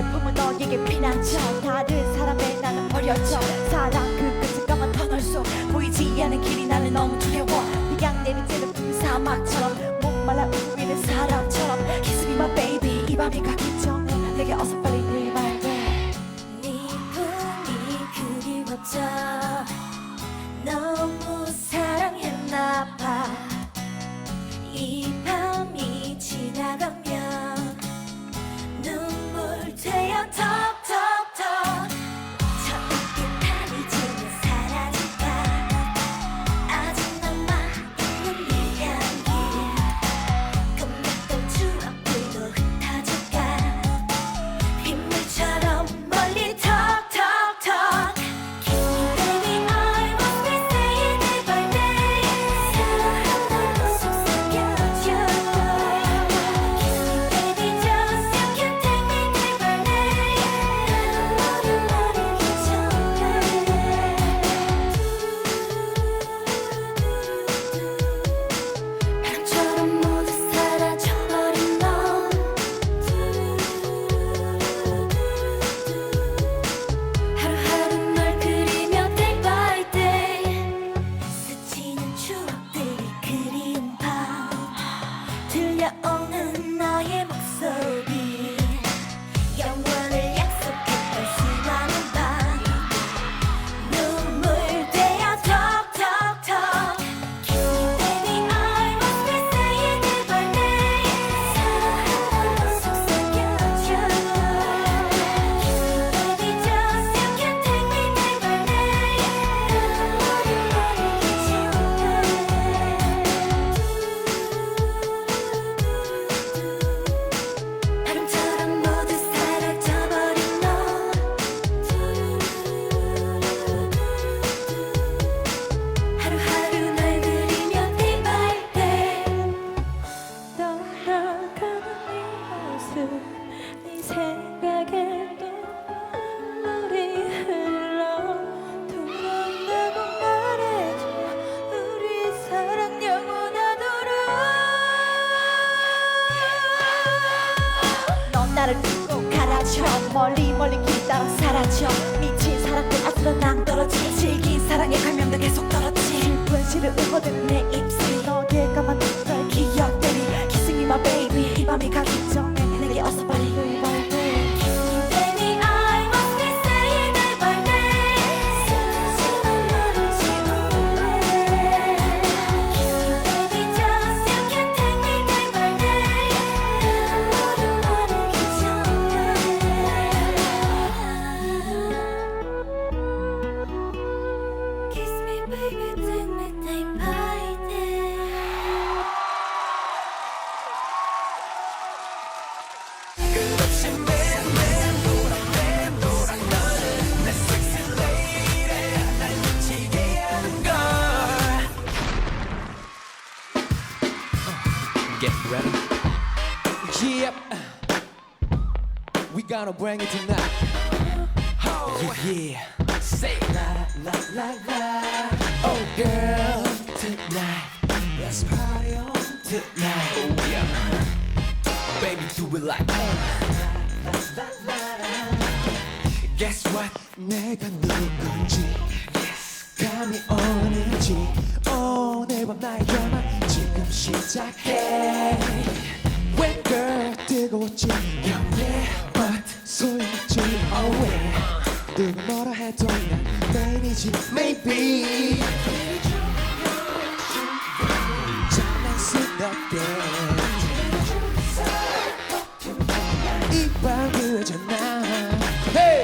내 품은 너에게 피난처. 다른 사람의 나는 버려져. 사랑 그 끝은 까만 터널 속. 보이지 않는 길이 나는 너무 두려워. 비양 내리쬐는 푸른 사막처럼. 목말라 우리는 사람처럼. Kiss me my baby. 이 밤이 가기 전에 내게 어서 빨리 나를 두고 가라져 멀리 멀리 길 따라 사라져. 미친 사랑들 앞으로 낭떨어지 질긴 사랑의 감명도 계속 떨어지. 슬픈 시를 읊어대는 내 입술 까만 눈별 기억들이 Kissing me my baby. 이 밤이 가 Get ready. Yep. We gonna bring it tonight. Oh yeah. Say la la la la. Oh girl, tonight. Let's party on tonight. Oh yeah. Baby, do it like Guess what? 내가 누군지 감이 오는지 오늘 밤 나의 드라마 지금 시작해. Wake up 뜨거워진 영예 But 소용없지 away 누가 뭐라 해도 난 메인이지 Maybe. 장난스럽게